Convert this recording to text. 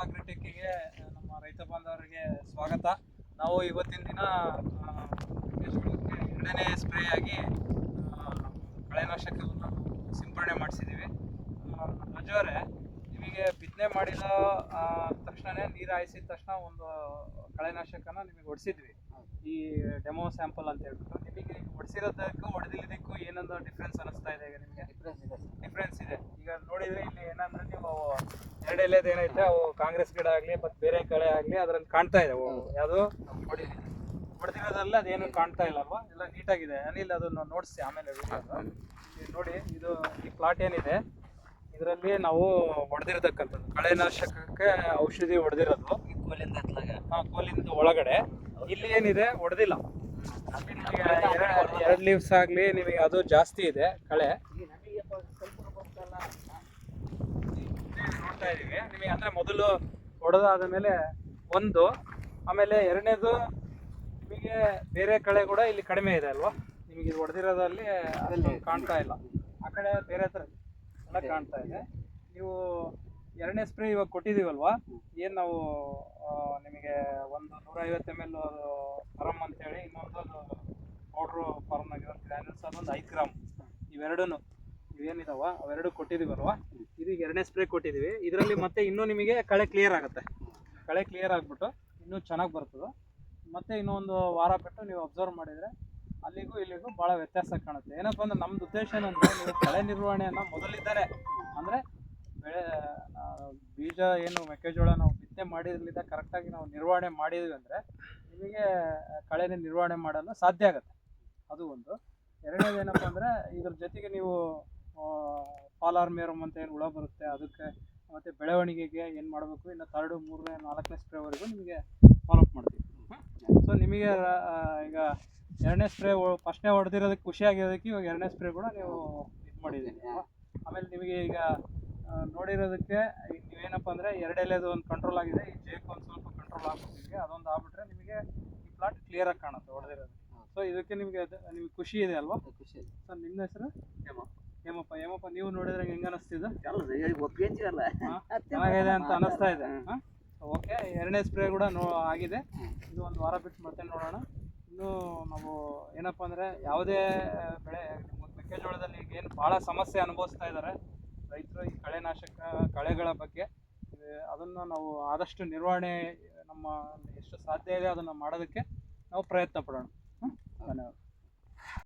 ಅಗ್ರಿಟೆಕ್ಕಿಗೆ ನಮ್ಮ ರೈತ ಬಾಂಧವರಿಗೆ ಸ್ವಾಗತ. ನಾವು ಇವತ್ತಿನ ದಿನ ಎರಡನೇ ಸ್ಪ್ರೇ ಆಗಿ ಕಳೆನಾಶಕವನ್ನು ಸಿಂಪಡಣೆ ಮಾಡಿಸಿದ್ದೀವಿ ರಜವರೆ ನಿಮಗೆ ಬಿತ್ತನೆ ಮಾಡಿದ ತಕ್ಷಣನೇ ನೀರು ಹಾಯಿಸಿದ ತಕ್ಷಣ ಒಂದು ಕಳೆನಾಶಕನ ನಿಮಗೆ ಹೊಡಿಸಿದ್ವಿ ಈ ಡೆಮೋ ಸ್ಯಾಂಪಲ್ ಅಂತ ಹೇಳ್ಬಿಟ್ಟು. ನಿಮಗೆ ಹೊಡಿಸಿರೋದಕ್ಕೂ ಹೊಡೆದಿಲ್ಲದಕ್ಕೂ ಏನೊಂದು ಡಿಫ್ರೆನ್ಸ್ ಅನಿಸ್ತಾ ಇದೆ ಈಗ ನಿಮಗೆ? ಡಿಫ್ರೆನ್ಸ್ ಇದೆ ಡಿಫ್ರೆನ್ಸ್ ಇದೆ ಈಗ ನೋಡಿದ್ರೆ ಇಲ್ಲಿ ಏನಂದ್ರೆ ನೀವು ಎರಡು ಎಲೆದು ಏನೈತೆ ಅವು ಕಾಂಗ್ರೆಸ್ ಗಿಡ ಆಗಲಿ ಮತ್ತು ಬೇರೆ ಕಳೆ ಆಗಲಿ ಅದ್ರಲ್ಲಿ ಕಾಣ್ತಾ ಇದೆ ಅವು ಯಾವುದು? ಹೊಡಿ ಹೊಡೆದಿರೋದ್ರಲ್ಲಿ ಅದೇನು ಕಾಣ್ತಾ ಇಲ್ಲ ಅಲ್ವಾ ಎಲ್ಲ ನೀಟಾಗಿದೆ. ಅನಿಲ್ ಅದನ್ನು ನೋಡಿಸಿ ಆಮೇಲೆ ನೋಡಿ ಇದು ಈ ಪ್ಲಾಟ್ ಏನಿದೆ. ಇದರಲ್ಲಿ ನಾವು ಹೊಡೆದಿರತಕ್ಕಂಥದ್ದು ಕಳೆನಾಶಕಕ್ಕೆ ಔಷಧಿ ಹೊಡೆದಿರೋದು ಕೋಲಿಂದ ಹಾಂ ಕೋಲಿಂದ ಒಳಗಡೆ. ಇಲ್ಲಿ ಏನಿದೆ? ಹೊಡೆದಿಲ್ಲ ಎರಡು ಲೀವ್ಸ್ ಆಗಲಿ ನಿಮಗೆ ಅದು ಜಾಸ್ತಿ ಇದೆ ಕಳೆ ಈಗ ನಮಗೆ ಸ್ವಲ್ಪ ಬರ್ತಲ್ಲ ನೋಡ್ತಾ ಇದ್ದೀವಿ. ನಿಮಗೆ ಅಂದ್ರೆ ಮೊದಲು ಹೊಡೆದಾದ ಮೇಲೆ ಒಂದು ಆಮೇಲೆ ಎರಡನೇದು ನಿಮಗೆ ಬೇರೆ ಕಡೆ ಕೂಡ ಇಲ್ಲಿ ಕಡಿಮೆ ಇದೆ ಅಲ್ವಾ? ನಿಮಗೆ ಇದು ಹೊಡೆದಿರೋದಲ್ಲಿ ಅದರಲ್ಲಿ ಕಾಣ್ತಾ ಇಲ್ಲ. ಆ ಕಡೆ ಬೇರೆ ಹತ್ರ ಎಲ್ಲ ಕಾಣ್ತಾ ಇದೆ. ನೀವು ಎರಡನೇ ಸ್ಪ್ರೇ ಇವಾಗ ಕೊಟ್ಟಿದ್ದೀವಲ್ವಾ? ಏನು ನಾವು ನಿಮಗೆ ಒಂದು ನೂರ ಐವತ್ತು ಎಂ ಎಲ್ ಫರಮ್ ಅಂತೇಳಿ ಇನ್ನೊಂದು ಪೌಡ್ರು ಫಾರ್ಮ್ನಾಗಿರೋ ಗ್ರ್ಯಾನ್ಯೂಲ್ಸ್ ಅದೊಂದು ಐದು ಗ್ರಾಮ್. ಇವೆರಡೂ ಇವೇನಿದಾವ ಅವೆರಡು ಕೊಟ್ಟಿದೀವಲ್ವ ಇದೀಗ ಎರಡನೇ ಸ್ಪ್ರೇ ಕೊಟ್ಟಿದ್ದೀವಿ. ಇದರಲ್ಲಿ ಮತ್ತೆ ಇನ್ನೂ ನಿಮಗೆ ಕಳೆ ಕ್ಲಿಯರ್ ಆಗುತ್ತೆ. ಕಳೆ ಕ್ಲಿಯರ್ ಆಗಿಬಿಟ್ಟು ಇನ್ನೂ ಚೆನ್ನಾಗಿ ಬರ್ತದೆ. ಮತ್ತೆ ಇನ್ನೊಂದು ವಾರ ಬಿಟ್ಟು ನೀವು ಅಬ್ಸರ್ವ್ ಮಾಡಿದರೆ ಅಲ್ಲಿಗೂ ಇಲ್ಲಿಗೂ ಭಾಳ ವ್ಯತ್ಯಾಸ ಕಾಣುತ್ತೆ. ಏನಪ್ಪ ಅಂದ್ರೆ ನಮ್ದು ಉದ್ದೇಶ ಏನಂದ್ರೆ ನೀವು ಕಳೆ ನಿರ್ವಹಣೆಯನ್ನು ಮೊದಲಿದ್ದಾರೆ ಅಂದರೆ ಬೆಳೆ ಬೀಜ ಏನು ಮೆಕ್ಕೆಜೋಳ ನಾವು ಬಿತ್ತನೆ ಮಾಡಿದ್ರಿಂದ ಕರೆಕ್ಟಾಗಿ ನಾವು ನಿರ್ವಹಣೆ ಮಾಡಿದ್ವಿ ಅಂದರೆ ನಿಮಗೆ ಕಳೆನ ನಿರ್ವಹಣೆ ಮಾಡಲು ಸಾಧ್ಯ ಆಗುತ್ತೆ. ಅದು ಒಂದು. ಎರಡನೇದು ಏನಪ್ಪ ಅಂದರೆ ಇದ್ರ ಜೊತೆಗೆ ನೀವು ಪಾಲಾರ್ಮೇರಮ್ ಅಂತ ಏನು ಹುಳ ಬರುತ್ತೆ ಅದಕ್ಕೆ ಮತ್ತು ಬೆಳವಣಿಗೆಗೆ ಏನು ಮಾಡಬೇಕು? ಇನ್ನು ತರ್ಡು ಮೂರನೇ ನಾಲ್ಕನೇ ಸ್ಪ್ರೇವರೆಗೂ ನಿಮಗೆ ಫಾಲೋಅಪ್ ಮಾಡ್ತೀವಿ. ಸೊ ನಿಮಗೆ ಈಗ ಎರಡನೇ ಸ್ಪ್ರೇ ಫಸ್ಟ್ನೇ ಹೊಡೆದಿರೋದಕ್ಕೆ ಖುಷಿಯಾಗಿರೋದಕ್ಕೆ ಇವಾಗ ಎರಡನೇ ಸ್ಪ್ರೇ ಕೂಡ ನೀವು ಇದು ಮಾಡಿದ್ದೀನಿ ಆಮೇಲೆ ನಿಮಗೆ ಈಗ ನೋಡಿರೋದಕ್ಕೆ ಈಗ ನೀವೇನಪ್ಪ ಅಂದರೆ ಎರಡೆಲೆದು ಒಂದು ಕಂಟ್ರೋಲ್ ಆಗಿದೆ ಈ ಜೇಕ್ ಒಂದು ಸ್ವಲ್ಪ ಕಂಟ್ರೋಲ್ ಆಗ್ಬೇಕು ನಿಮಗೆ ಅದೊಂದು ಆಗ್ಬಿಟ್ರೆ ನಿಮಗೆ ಈ ಪ್ಲಾಟ್ ಕ್ಲಿಯರಾಗಿ ಕಾಣುತ್ತೆ ಹೊಡೆದಿರೋದು ಸೊ ಇದಕ್ಕೆ ನಿಮಗೆ ನಿಮಗೆ ಖುಷಿ ಇದೆ ಅಲ್ವಾ? ಖುಷಿ ಇದೆ. ಸರ್ ನಿಮ್ಮ ಹೆಸರು? ಹೇಮಪ್ಪ ಹೇಮಪ್ಪ ನೀವು ನೋಡಿದ್ರೆ ಹೆಂಗೆ ಅನಿಸ್ತಿದ್ದು? ಚೆನ್ನಾಗಿದೆ ಅಂತ ಅನಿಸ್ತಾ ಇದೆ. ಓಕೆ ಎರಡನೇ ಸ್ಪ್ರೇ ಕೂಡ ನೋ ಆಗಿದೆ. ಇದು ಒಂದು ವಾರ ಬಿಟ್ಟು ಮತ್ತೆ ನೋಡೋಣ. ಇನ್ನು ನಾವು ಏನಪ್ಪ ಅಂದರೆ ಯಾವುದೇ ಬೆಳೆ ಮೆಕ್ಕೆಜೋಳದಲ್ಲಿ ಈಗ ಏನು ಭಾಳ ಸಮಸ್ಯೆ ಅನುಭವಿಸ್ತಾ ಇದ್ದಾರೆ. ರೈತರು ಈ ಕಳೆನಾಶಕ ಕಳೆಗಳ ಬಗ್ಗೆ. ಅದನ್ನು ನಾವು ಆದಷ್ಟು ನಿರ್ವಹಣೆ ನಮ್ಮ ಎಷ್ಟು ಸಾಧ್ಯ ಇದೆ ಅದನ್ನು ಮಾಡೋದಕ್ಕೆ ನಾವು ಪ್ರಯತ್ನ ಪಡೋಣ. ಧನ್ಯವಾದ.